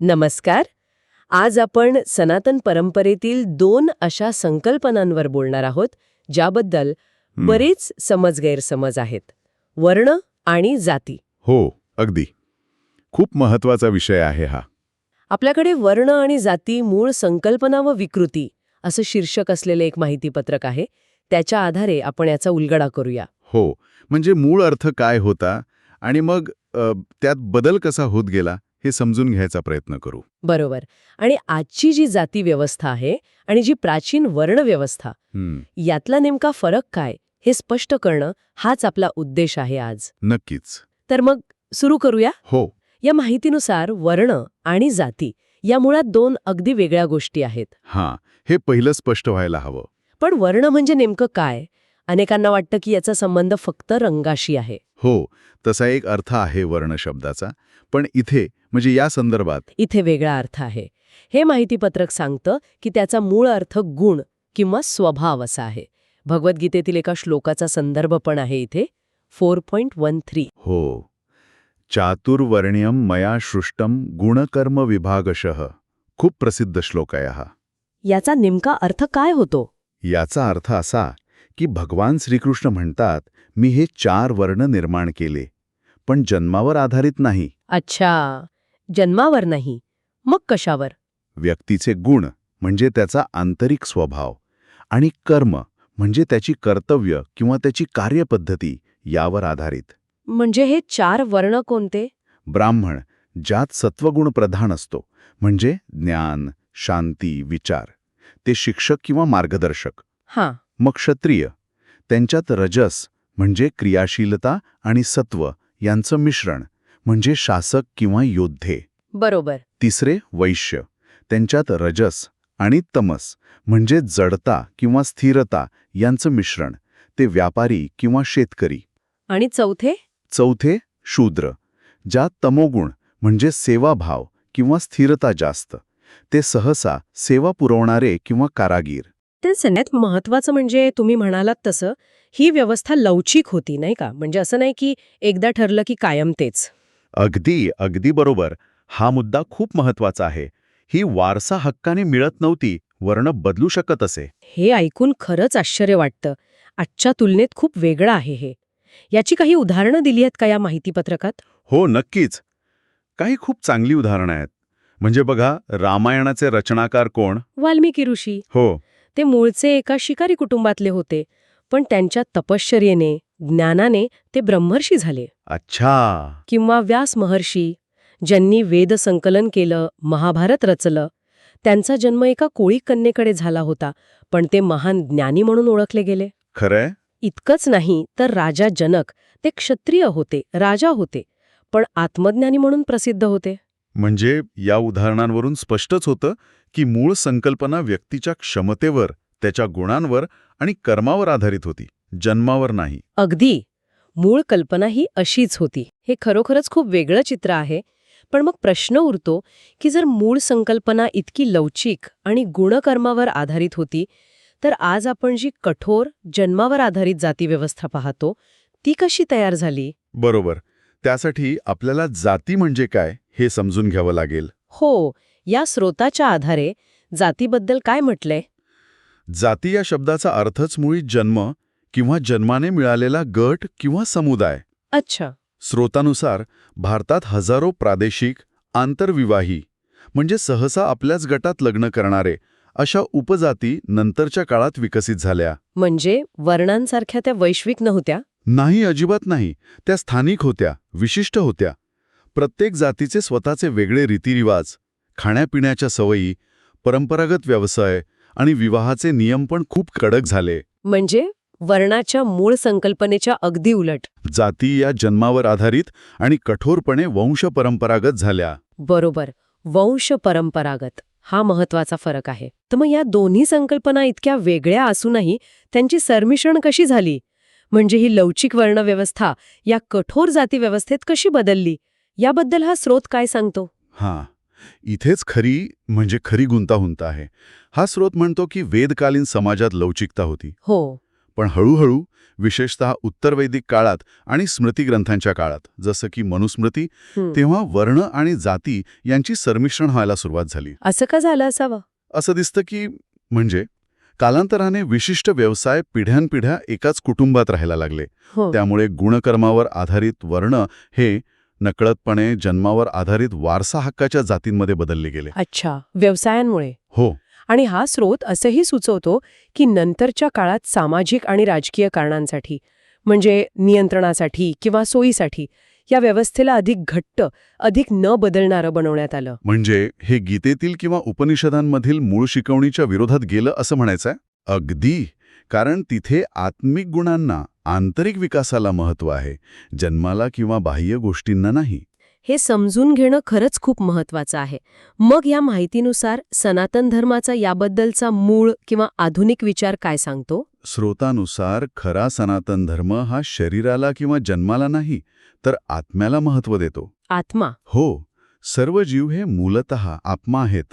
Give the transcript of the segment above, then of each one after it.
नमस्कार. आज आपण सनातन परंपरेतील दोन अशा संकल्पनांवर बोलणार आहोत ज्याबद्दल. बरेच समज गैरसमज आहेत. वर्ण आणि जाती. हो अगदी. खूप महत्त्वाचा विषय आहे हा. आपल्याकडे वर्ण आणि जाती मूळ संकल्पना व विकृती असं शीर्षक असलेले एक माहितीपत्रक आहे. त्याच्या आधारे आपण याचा उलगडा करूया. हो म्हणजे मूळ अर्थ काय होता आणि मग त्यात बदल कसा होत गेला? हे समजून घ्यायचा प्रयत्न करू. बरोबर. आणि आजची जी जाती व्यवस्था आहे आणि जी प्राचीन वर्ण व्यवस्था यातला नेमका फरक काय हे स्पष्ट करणं हाच आपला उद्देश आहे आज. नक्कीच. तर मग सुरू करूया? हो. या माहितीनुसार वर्ण आणि जाती या मुळात दोन अगदी वेगळ्या गोष्टी आहेत. हां हे पहिलं स्पष्ट व्हायला हवं. पण वर्ण म्हणजे नेमकं काय? अनेकांना वाटतं की याचा संबंध फक्त रंगाशी आहे. हो तसा एक अर्थ आहे वर्ण शब्दाचा. पण इथे म्हणजे या संदर्भात इथे वेगळा अर्थ आहे. हे माहितीपत्रक सांगतं की त्याचा मूळ अर्थ गुण किंवा स्वभाव असा आहे. भगवद्गीतेतील एका श्लोकाचा संदर्भ पण आहे इथे. Four point one three. हो. चातुर्वर्ण्यम मया सृष्टम गुणकर्म विभागशः. खूप प्रसिद्ध श्लोक आहे हा. याचा नेमका अर्थ काय होतो? याचा अर्थ असा की भगवान श्रीकृष्ण म्हणतात मी हे चार वर्ण निर्माण केले पण जन्मावर आधारित नाही. अच्छा. जन्मावर नाही. मग कशावर? व्यक्तीचे गुण म्हणजे त्याचा आंतरिक स्वभाव आणि कर्म म्हणजे त्याची कर्तव्य किंवा त्याची कार्यपद्धती यावर आधारित. म्हणजे हे चार वर्ण कोणते? ब्राह्मण ज्यात सत्वगुण प्रधान असतो म्हणजे ज्ञान शांती विचार. ते शिक्षक किंवा मार्गदर्शक. हां. मग क्षत्रिय. त्यांच्यात रजस म्हणजे क्रियाशीलता आणि सत्व यांचं मिश्रण म्हणजे शासक किंवा योद्धे. बरोबर. तिसरे वैश्य. त्यांच्यात रजस आणि तमस म्हणजे जडता किंवा स्थिरता यांचं मिश्रण. ते व्यापारी किंवा शेतकरी. आणि चौथे? चौथे शूद्र. ज्यात तमोगुण म्हणजे सेवाभाव किंवा स्थिरता जास्त. ते सहसा सेवा पुरवणारे किंवा कारागीर. ते सगळ्यात महत्वाचं म्हणजे तुम्ही म्हणालात तसं ही व्यवस्था लवचिक होती नाही का? म्हणजे असं नाही की एकदा ठरलं की कायम तेच. अगदी अगदी बरोबर. हा मुद्दा खूप महत्त्वाचा आहे. ही वारसा हक्काने मिळत नव्हती वर्ण बदलू शकत असे. हे ऐकून खरंच आश्चर्य वाटतं. आजच्या तुलनेत खूप वेगळं आहे हे. याची काही उदाहरणं दिली आहेत का या माहितीपत्रकात? हो नक्कीच. काही खूप चांगली उदाहरणं आहेत. म्हणजे बघा रामायणाचे रचनाकार कोण? वाल्मिकी ऋषी. हो. ते मूळचे एका शिकारी कुटुंबातले होते पण त्यांच्या तपश्चर्येने ज्ञानाने ते ब्रह्मर्षी झाले. अच्छा. किंवा व्यास महर्षी ज्यांनी वेद संकलन केलं महाभारत रचलं त्यांचा जन्म एका कोळी कन्येकडे झाला होता पण ते महान ज्ञानी म्हणून ओळखले गेले. खरंय? इतकंच नाही तर राजा जनक ते क्षत्रिय होते राजा होते पण आत्मज्ञानी म्हणून प्रसिद्ध होते. म्हणजे या उदाहरणांवरून स्पष्टच होतं की मूळ संकल्पना व्यक्तीच्या क्षमतेवर त्याच्या गुणांवर आणि कर्मावर आधारित होती जन्मावर नाही. अगदी. मूळ कल्पना ही अशीच होती. हे खरोखरच खूप वेगळं चित्र आहे. पण मग प्रश्न उरतो की जर मूळ संकल्पना इतकी लवचिक आणि गुणकर्मावर आधारित होती तर आज आपण जी कठोर जन्मावर आधारित जातीव्यवस्था पाहतो ती कशी तयार झाली? बरोबर. त्यासाठी आपल्याला जाती म्हणजे काय हे समजून घ्यावं लागेल. हो या स्रोताच्या आधारे जातीबद्दल काय म्हटलंय जाती या शब्दाचा अर्थच मुळी जन्म किंवा जन्माने मिळालेला गट किंवा समुदाय. अच्छा. स्रोतानुसार भारतात हजारो प्रादेशिक आंतरविवाही म्हणजे सहसा आपल्याच गटात लग्न करणारे अशा उपजाती नंतरच्या काळात विकसित झाल्या. म्हणजे वर्णांसारख्या त्या वैश्विक नव्हत्या? नाही अजिबात नाही. त्या स्थानिक होत्या विशिष्ट होत्या. प्रत्येक जातीचे स्वतःचे वेगळे रीतिरिवाज खाण्यापिण्याच्या सवयी परंपरागत व्यवसाय आणि विवाहाचे नियम पण खूप कडक झाले. म्हणजे वर्णाच्या मूळ संकल्पनेच्या अगदी उलट. जाती या जन्मावर आधारित आणि कठोरपणे वंशपरंपरागत झाल्या. बरोबर वंश परंपरागत. हा महत्त्वाचा फरक आहे. तर मग या दोन्ही संकल्पना इतक्या वेगळ्या असूनही त्यांची सरमिश्रण कशी झाली? म्हणजे ही लवचिक वर्णव्यवस्था या कठोर जाती व्यवस्थेत कशी बदलली? याबद्दल हा स्रोत काय सांगतो? हां. इथेच खरी म्हणजे खरी गुंताहुंत आहे. हा स्रोत म्हणतो की वेदकालीन समाजात लवचिकता होती. हो. पण हळूहळू विशेषतः उत्तर वैदिक काळात आणि स्मृतिग्रंथांच्या काळात जसं की मनुस्मृती. तेव्हा वर्ण आणि जाती यांची सरमिश्रण व्हायला सुरुवात झाली. असं का झालं असावं? असं दिसतं की म्हणजे कालांतराने विशिष्ट व्यवसाय पिढ्यानपिढ्या एकाच कुटुंबात राहायला लागले. हो. त्यामुळे गुणकर्मावर आधारित वर्ण हे नकळतपणे जन्मावर आधारित वारसा हक्काच्या जातींमध्ये बदलले गेले. अच्छा व्यवसायांमुळे. हो. आणि हा स्रोत असंही सुचवतो की नंतरच्या काळात सामाजिक आणि राजकीय कारणांसाठी म्हणजे नियंत्रणासाठी किंवा सोयीसाठी या व्यवस्थेला अधिक घट्ट अधिक न बदलणारं बनवण्यात आलं. म्हणजे हे गीतेतील किंवा उपनिषदांमधील मूळ शिकवणीच्या विरोधात गेलं असं म्हणायचंय? अगदी. कारण तिथे आत्मिक गुणांना आंतरिक विकासाला महत्त्व आहे जन्माला किंवा बाह्य गोष्टींना नाही. हे समजून घेणं खरंच खूप महत्वाचं आहे. मग या माहितीनुसार सनातन धर्माचा याबद्दलचा मूळ किंवा आधुनिक विचार काय सांगतो? स्रोतानुसार खरा सनातन धर्म हा शरीराला किंवा जन्माला नाही तर आत्म्याला महत्त्व देतो. आत्मा. हो सर्व जीव हे मूलत आत्मा आहेत.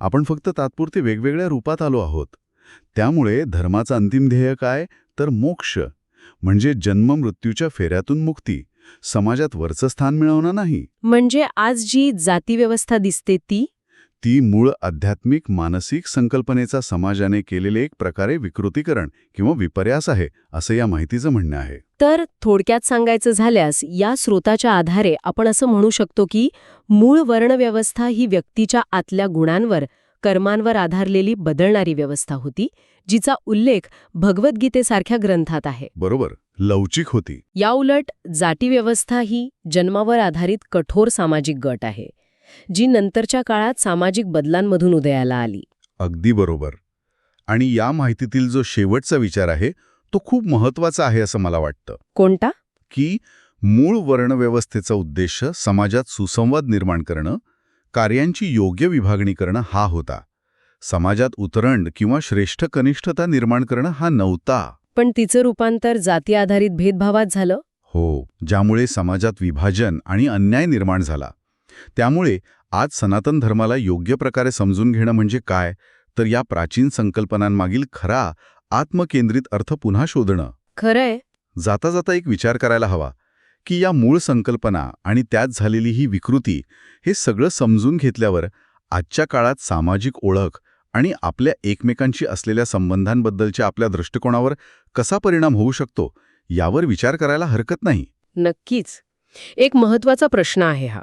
आपण फक्त तात्पुरते वेगवेगळ्या रूपात आलो आहोत. त्यामुळे धर्माचं अंतिम ध्येय काय? तर मोक्ष. म्हणजे जन्ममृत्यूच्या फेऱ्यातून मुक्ती. समाजात वरचं स्थान मिळवणं नाही. म्हणजे आज जी जातीव्यवस्था दिसते ती ती मूळ आध्यात्मिक मानसिक संकल्पनेचा समाजाने केलेले एक प्रकारे विकृतीकरण किंवा विपर्यास आहे असं या माहितीचं म्हणणं आहे. तर थोडक्यात सांगायचं झाल्यास या स्रोताच्या आधारे आपण असं म्हणू शकतो की मूळ वर्णव्यवस्था ही व्यक्तीच्या आतल्या गुणांवर कर्मांवर आधारलेली बदलणारी व्यवस्था होती जिचा उल्लेख भगवद्गीतेसारख्या ग्रंथात आहे. बरोबर लवचिक होती. याउलट जातीव्यवस्था ही जन्मावर आधारित कठोर सामाजिक गट आहे. जी नंतरच्या काळात सामाजिक बदलांमधून उदयाला आली. अगदी बरोबर. आणि या माहितीतील जो शेवटचा विचार आहे तो खूप महत्त्वाचा आहे असं मला वाटतं. कोणता? की मूळ वर्णव्यवस्थेचा उद्देश समाजात सुसंवाद निर्माण करणं कार्यांची योग्य विभागणी करणं हा होता. समाजात उतरंड किंवा श्रेष्ठ कनिष्ठता निर्माण करणं हा नव्हता. पण तिचं रूपांतर जाती आधारित भेदभावात झालं? हो ज्यामुळे समाजात विभाजन आणि अन्याय निर्माण झाला. त्यामुळे आज सनातन धर्माला योग्य प्रकारे समजून घेणं म्हणजे काय? तर या प्राचीन संकल्पनांमागील खरा आत्मकेंद्रित अर्थ पुन्हा शोधणं. खरंय. जाता जाता एक विचार करायला हवा की या मूळ संकल्पना आणि त्यात झालेली ही विकृती हे सगळं समजून घेतल्यावर आजच्या काळात सामाजिक ओळख आणि आपल्या एकमेकांशी असलेल्या संबंधांबद्दलच्या आपल्या दृष्टिकोनावर कसा परिणाम होऊ शकतो यावर विचार करायला हरकत नाही. नक्कीच. एक महत्त्वाचा प्रश्न आहे हा.